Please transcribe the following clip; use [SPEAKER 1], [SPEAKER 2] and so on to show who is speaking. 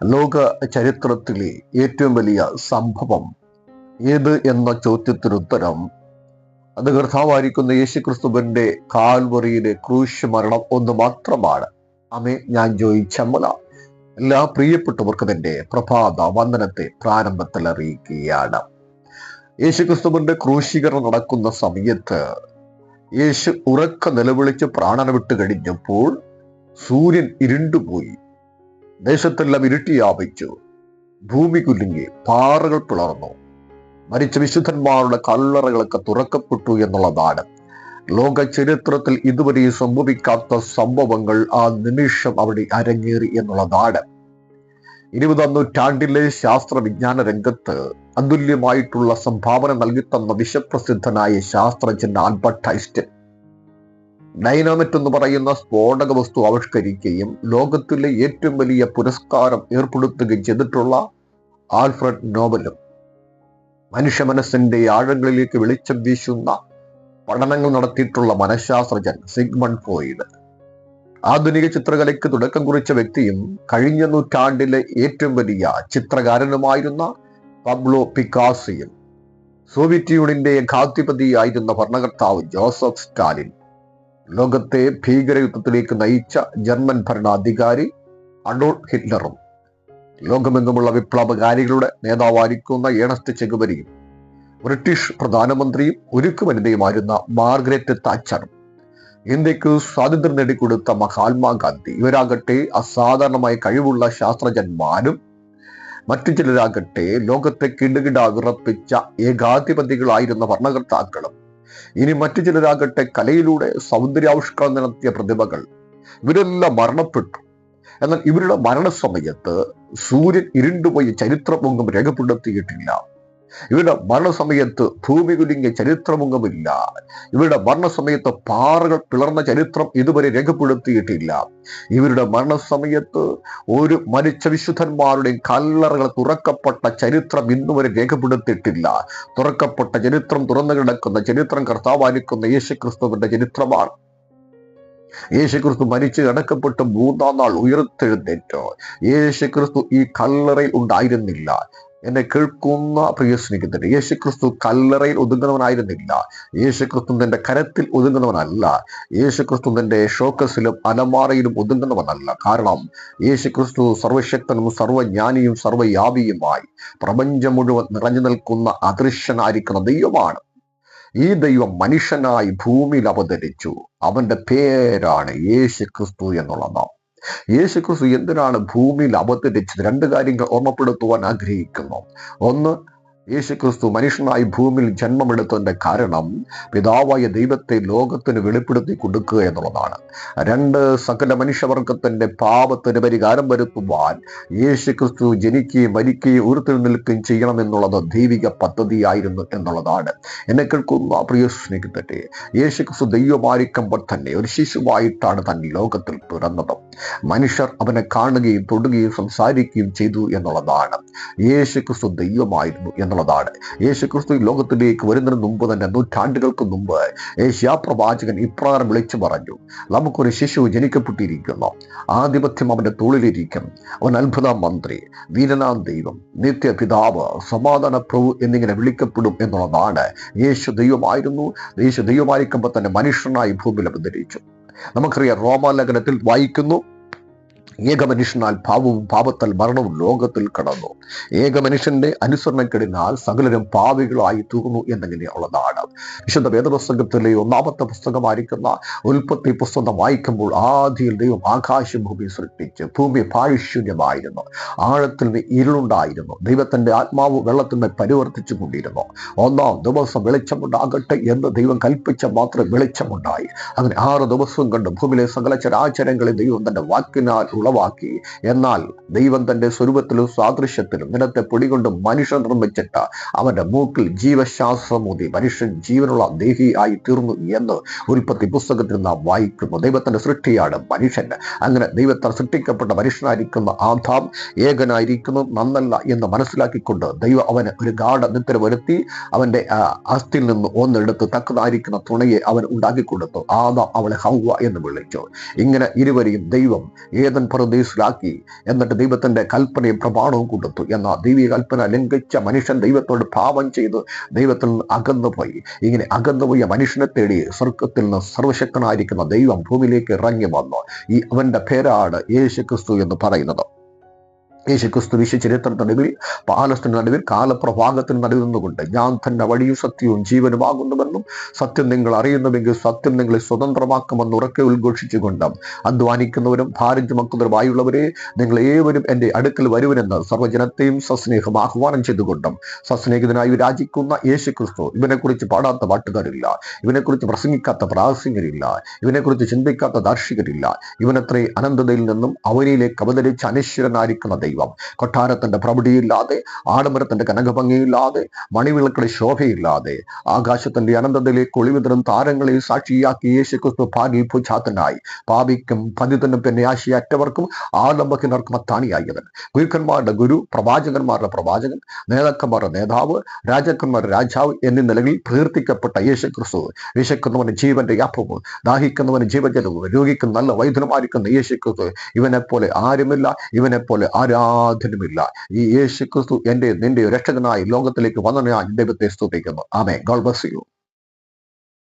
[SPEAKER 1] ലോക ചരിത്രത്തിലെ ഏറ്റവും വലിയ സംഭവം ഏത് എന്ന ചോദ്യത്തിന് ഉത്തരം അത് കർത്താവായിരിക്കുന്ന യേശു ക്രിസ്തുവിന്റെ കാൽവറിയിലെ ക്രൂശ് മരണം ഒന്ന് മാത്രമാണ്. അമേ ഞാൻ ജോയി ചമ്മല എല്ലാ പ്രിയപ്പെട്ടവർക്കും എന്റെ പ്രഭാത വന്ദനത്തെ പ്രാരംഭത്തിൽ അറിയിക്കുകയാണ്. യേശു ക്രിസ്തുവിന്റെ ക്രൂശീകരണം നടക്കുന്ന സമയത്ത് യേശു ഉറക്ക നിലവിളിച്ച് പ്രാണന വിട്ട് കഴിഞ്ഞപ്പോൾ സൂര്യൻ ഇരുണ്ടുപോയി. ദേശത്തെല്ലാം ഇരുട്ടി വ്യാപിച്ചു. ഭൂമി കുലുങ്ങി പാറകൾ പിളർന്നു. മരിച്ച വിശുദ്ധന്മാരുടെ കല്ലറകളൊക്കെ തുറക്കപ്പെട്ടു എന്നുള്ളതാണ് ലോക ചരിത്രത്തിൽ ഇതുവരെ സംഭവിക്കാത്ത സംഭവങ്ങൾ ആ നിമിഷം അവിടെ അരങ്ങേറി എന്നുള്ളതാണ് ഇരുപതാം നൂറ്റാണ്ടിലെ ശാസ്ത്ര വിജ്ഞാന രംഗത്ത് അതുല്യമായിട്ടുള്ള സംഭാവന നൽകിത്തന്ന വിശ്വപ്രസിദ്ധനായ ശാസ്ത്രജ്ഞൻ ആൽബർട്ട് ഐസ്റ്റൻ ഡൈനാമിറ്റ് എന്ന് പറയുന്ന സ്ഫോടക വസ്തു ആവിഷ്കരിക്കുകയും ലോകത്തിലെ ഏറ്റവും വലിയ പുരസ്കാരം ഏർപ്പെടുത്തുകയും ചെയ്തിട്ടുള്ള ആൽഫ്രഡ് നോബലും മനുഷ്യ മനസ്സിന്റെ ആഴങ്ങളിലേക്ക് വെളിച്ചം വീശുന്ന പഠനങ്ങൾ നടത്തിയിട്ടുള്ള മനഃശാസ്ത്രജ്ഞൻ സിഗ്മൺ ഫ്രോയിഡ്. ആധുനിക ചിത്രകലയ്ക്ക് തുടക്കം കുറിച്ച വ്യക്തിയും കഴിഞ്ഞ നൂറ്റാണ്ടിലെ ഏറ്റവും വലിയ ചിത്രകാരനുമായിരുന്ന പബ്ലോ പിക്കാസിയും സോവിയറ്റ് യൂണിയന്റെ ഏകാധിപതിയായിരുന്ന ഭരണകർത്താവ് ജോസഫ് സ്റ്റാലിൻ ലോകത്തെ ഭീകരയുദ്ധത്തിലേക്ക് നയിച്ച ജർമ്മൻ ഭരണാധികാരി അഡോൾഫ് ഹിറ്റ്ലറും ലോകമെങ്ങുമുള്ള വിപ്ലവകാരികളുടെ നേതാവായിരിക്കുന്ന ഏണസ്റ്റ് ചെകുവരിയും ബ്രിട്ടീഷ് പ്രധാനമന്ത്രിയും ഉരുക്കു വനിതയുമായിരുന്ന മാർഗരറ്റ് താച്ചറും ഇന്ത്യയ്ക്ക് സ്വാതന്ത്ര്യം നേടിക്കൊടുത്ത മഹാത്മാഗാന്ധി ഇവരാകട്ടെ അസാധാരണമായ കഴിവുള്ള ശാസ്ത്രജ്ഞന്മാരും മറ്റു ചിലരാകട്ടെ ലോകത്തെ കിടുകിട വിറപ്പിച്ച ഏകാധിപതികളായിരുന്ന ഭരണകർത്താക്കളും ഇനി മറ്റു ചിലരാകട്ടെ കലയിലൂടെ സൗന്ദര്യാവിഷ്കരണം നടത്തിയ പ്രതിഭകൾ ഇവരെല്ലാം മരണപ്പെട്ടു. എന്നാൽ ഇവരുടെ മരണസമയത്ത് സൂര്യൻ ഇരുണ്ടുപോയി ചരിത്രമൊന്നും രേഖപ്പെടുത്തിയിട്ടില്ല. ഇവരുടെ മരണസമയത്ത് ഭൂമി കുലുങ്ങിയ ചരിത്രമൊന്നുമില്ല. ഇവരുടെ മരണസമയത്ത് പാറകൾ പിളർന്ന ചരിത്രം ഇതുവരെ രേഖപ്പെടുത്തിയിട്ടില്ല. ഇവരുടെ മരണസമയത്ത് ഒരു മരിച്ച വിശുദ്ധന്മാരുടെയും കല്ലറകൾ തുറക്കപ്പെട്ട ചരിത്രം ഇന്നുവരെ രേഖപ്പെടുത്തിയിട്ടില്ല. തുറക്കപ്പെട്ട ചരിത്രം തുറന്നു കിടക്കുന്ന ചരിത്രം കർത്താവാനിക്കുന്ന യേശുക്രിസ്തുവിന്റെ ചരിത്രമാണ്. യേശുക്രിസ്തു മരിച്ചു അടക്കപ്പെട്ട് മൂന്നാം നാൾ ഉയർത്തെഴുന്നേറ്റോ. യേശുക്രിസ്തു ഈ കല്ലറയിൽ ഉണ്ടായിരുന്നില്ല. എന്നെ കേൾക്കുന്ന പ്രിയ സ്നേഹിക്കുന്നുണ്ട്. യേശു ക്രിസ്തു കല്ലറയിൽ ഒതുങ്ങുന്നവനായിരുന്നില്ല. യേശു ക്രിസ്തു തന്റെ കരത്തിൽ ഒതുങ്ങുന്നവനല്ല. യേശു ക്രിസ്തു തന്റെ ഷോക്കസിലും അലമാറയിലും ഒതുങ്ങുന്നവനല്ല. കാരണം യേശു ക്രിസ്തു സർവശക്തനും സർവജ്ഞാനിയും സർവയാപിയുമായി പ്രപഞ്ചം മുഴുവൻ നിറഞ്ഞു നിൽക്കുന്ന അദൃശ്യനായിരിക്കുന്ന ദൈവമാണ്. ഈ ദൈവം മനുഷ്യനായി ഭൂമിയിൽ അവതരിച്ചു. അവന്റെ പേരാണ് യേശു ക്രിസ്തു എന്നുള്ളത് യേശു ക്രിസ്തു എന്തിനാണ് ഭൂമിയിൽ അവതരിച്ചത് രണ്ട് കാര്യങ്ങൾ ഓർമ്മപ്പെടുത്തുവാൻ ആഗ്രഹിക്കുന്നു. ഒന്ന് യേശു ക്രിസ്തു മനുഷ്യനായി ഭൂമിയിൽ ജന്മമെടുത്തതിന്റെ കാരണം പിതാവായ ദൈവത്തെ ലോകത്തിന് വെളിപ്പെടുത്തി കൊടുക്കുക എന്നുള്ളതാണ്. രണ്ട് സകല മനുഷ്യവർഗത്തിന്റെ പാപത്തിന് പരിഹാരം വരുത്തുവാൻ യേശു ക്രിസ്തു ജനിക്കുകയും മരിക്കുകയും ഉയർത്തി നിൽക്കുകയും ചെയ്യണം എന്നുള്ളത് ദൈവിക പദ്ധതിയായിരുന്നു എന്നുള്ളതാണ്. എന്നെ കേൾക്കുന്ന പ്രിയ സ്നേഹിതട്ടെ യേശു ക്രിസ്തു ദൈവമായിരിക്കുമ്പോൾ തന്നെ. ഒരു ശിശുവായിട്ടാണ് താൻ ലോകത്തിൽ പിറന്നത്. മനുഷ്യർ അവനെ കാണുകയും തൊടുകയും സംസാരിക്കുകയും ചെയ്തു എന്നുള്ളതാണ്. യേശു ക്രിസ്തു ദൈവമായിരുന്നു എന്നുള്ളതാണ് യേശു ക്രിസ്തു ഈ ലോകത്തിലേക്ക് വരുന്നതിന് മുമ്പ് തന്നെ നൂറ്റാണ്ടുകൾക്ക് മുമ്പ് ഏഷ്യാ പ്രവാചകൻ ഇപ്രകാരം വിളിച്ചു പറഞ്ഞു നമുക്കൊരു ശിശു ജനിക്കപ്പെട്ടിരിക്കുന്നു. ആധിപത്യം അവന്റെ തോളിലിരിക്കും. അവൻ അത്ഭുത മന്ത്രി വീരനാം ദൈവം നിത്യപിതാവ് സമാധാന പ്രഭു എന്നിങ്ങനെ വിളിക്കപ്പെടും എന്നുള്ളതാണ് യേശു ദൈവമായിരുന്നു. യേശു ദൈവമായിരിക്കുമ്പോൾ തന്നെ മനുഷ്യനായി ഭൂമിയിൽ അവതരിച്ചു. നമുക്കറിയാം റോമാലേഖനത്തിൽ വായിക്കുന്നു ഏക പാപവും പാപത്താൽ മരണവും ലോകത്തിൽ കടന്നു. ഏക മനുഷ്യന്റെ അനുസരണക്കെടിനാൽ സകലരും പാവികളായി തീർന്നു എന്നിങ്ങനെയുള്ളതാണ്. വിശുദ്ധ വേദപുസ്തകത്തിലെ ഒന്നാമത്തെ പുസ്തകമായിരിക്കുന്ന ഉൽപ്പത്തി പുസ്തകം വായിക്കുമ്പോൾ ആദ്യയിൽ ദൈവം ആകാശം ഭൂമി സൃഷ്ടിച്ച് ഭൂമി പാരിശൂന്യമായിരുന്നു. ആഴത്തിൽ ഇരുളുണ്ടായിരുന്നു. ദൈവത്തിന്റെ ആത്മാവ് വെള്ളത്തിന്മേൽ പരിവർത്തിച്ചു കൊണ്ടിരുന്നു. ഒന്നാം ദിവസം വെളിച്ചമുണ്ടാകട്ടെ എന്ന് ദൈവം കൽപ്പിച്ച മാത്രം വെളിച്ചമുണ്ടായി. അങ്ങനെ ആറ് ദിവസം കണ്ട് ഭൂമിയിലെ സകല ചരാചരങ്ങളെ ദൈവം തന്റെ വാക്കിനാൽ ഉളവാക്കി. എന്നാൽ ദൈവം തന്റെ സ്വരൂപത്തിലും സാദൃശ്യത്തിലും നിലത്തെ പൊടികൊണ്ട് മനുഷ്യൻ നിർമ്മിച്ചിട്ട് അവന്റെ മൂക്കിൽ ജീവശാസ്ത്രമൂതി മനുഷ്യൻ ജീവനുള്ള ദേഹി ആയി തീർന്നു എന്ന് ഉൽപ്പത്തി പുസ്തകത്തിൽ നാം വായിക്കുന്നു. ദൈവത്തിന്റെ സൃഷ്ടിയാണ് മനുഷ്യൻ. അങ്ങനെ ദൈവത്താൽ സൃഷ്ടിക്കപ്പെട്ട മനുഷ്യനായിരിക്കുന്ന ആധാം ഏകനായിരിക്കുന്നു നന്നല്ല എന്ന് മനസ്സിലാക്കിക്കൊണ്ട് ദൈവം അവന് ഒരു ഗാഠ നിദ്ര വരുത്തി അവന്റെ അസ്ഥിയിൽ നിന്ന് ഒന്നെടുത്ത് തക്കതായിരിക്കുന്ന തുണയെ അവൻ ഉണ്ടാക്കി കൊടുത്തു. ആദാം അവളെ ഹൗവ എന്ന് വിളിച്ചു. ഇങ്ങനെ ഇരുവരെയും ദൈവം ഏതൻ പരദേശിലാക്കി എന്നിട്ട് ദൈവത്തിന്റെ കൽപ്പനയും പ്രമാണവും കൊടുത്തു എന്നാൽ ദൈവിക കൽപ്പന ലംഘിച്ച മനുഷ്യൻ ദൈവത്തോട് പാപം ചെയ്ത് ദൈവത്തിൽ നിന്ന് അകന്നുപോയി. ഇങ്ങനെ അകന്നുപോയ മനുഷ്യനെ തേടി സ്വർഗത്തിൽ നിന്ന് സർവശക്തനായിരിക്കുന്ന ദൈവം ഭൂമിയിലേക്ക് ഇറങ്ങി വന്നു. ഈ അവന്റെ പേരാണ് യേശു ക്രിസ്തു എന്ന് പറയുന്നത്. യേശുക്രിസ്തു ചരിത്രത്തിന്റെ നടുവിൽ പാലസ്തിന് നടുവിൽ കാലപ്രഭാഗത്തിന് നടുവിൽ നിന്നുകൊണ്ട് ഞാൻ തന്നെ വഴിയും സത്യവും ജീവനുമാകുന്നുവെന്നും സത്യം നിങ്ങൾ അറിയുന്നുവെങ്കിൽ സത്യം നിങ്ങളെ സ്വതന്ത്രമാക്കുമെന്ന് ഉറക്കെ ഉദ്ഘോഷിച്ചുകൊണ്ട് അധ്വാനിക്കുന്നവരും ഭാരം ചുമക്കുന്നവരുമായുള്ളവരെ നിങ്ങൾ ഏവരും എന്റെ അടുക്കൽ വരുവനെന്ന് സർവജനത്തെയും സസ്നേഹം ആഹ്വാനം ചെയ്തുകൊണ്ടും സസ്നേഹിതനായി രാജിക്കുന്ന യേശുക്രിസ്തു ഇവനെക്കുറിച്ച് പാടാത്ത പാട്ടുകാരില്ല ഇവനെക്കുറിച്ച് പ്രസംഗിക്കാത്ത പ്രാസംഗരില്ല ഇവനെക്കുറിച്ച് ചിന്തിക്കാത്ത ദാർശികരില്ല ഇവനത്രേ അനന്തതയിൽ നിന്നും അവനിലേക്ക് അവതരിച്ച് അനശ്വരനായിരിക്കുന്ന ദൈവം. കൊട്ടാരത്തിന്റെ പ്രൗഢിയില്ലാതെ ആഡംബരത്തിന്റെ കനകഭംഗിയില്ലാതെ മണിവിളക്കളുടെ ശോഭയില്ലാതെ ആകാശത്തിന്റെ അനന്തതയിലേക്ക് ഒളിവിതറും താരങ്ങളെ സാക്ഷിയാക്കി യേശുക്രിസ്തു ഭാഗി ഭുജാത്തനായി പാപിക്കും പതിതനും പിന്നെ ആശയറ്റവർക്കും ആലംബക്കിനർക്കും അത്താണിയായവൻ. ഗുരുക്കന്മാരുടെ ഗുരു പ്രവാചകന്മാരുടെ പ്രവാചകൻ നേതാക്കന്മാരുടെ നേതാവ് രാജാക്കന്മാരുടെ രാജാവ് എന്നീ നിലകളിൽ പ്രകീർത്തിക്കപ്പെട്ട യേശുക്രിസ്തു. വിശക്കുന്നവന് ജീവന്റെ യാപ്പവും ദാഹിക്കുന്നവന് ജീവജലവും രോഗിക്ക് നല്ല വൈദ്യനുമായിരിക്കുന്ന യേശുക്രിസ്തു. ക്രിസ്തു ഇവനെപ്പോലെ ആരുമില്ല ഇവനെപ്പോലെ പോലെ ആരാധനുമില്ല ഈ യേശു ക്രിസ്തു എന്റെ നിന്റെ രക്ഷകനായി ലോകത്തിലേക്ക് വന്നു ഞാൻ ദൈവത്തെ സ്തുതിക്കുന്നു. ആമേ ഗോൾബസ് യു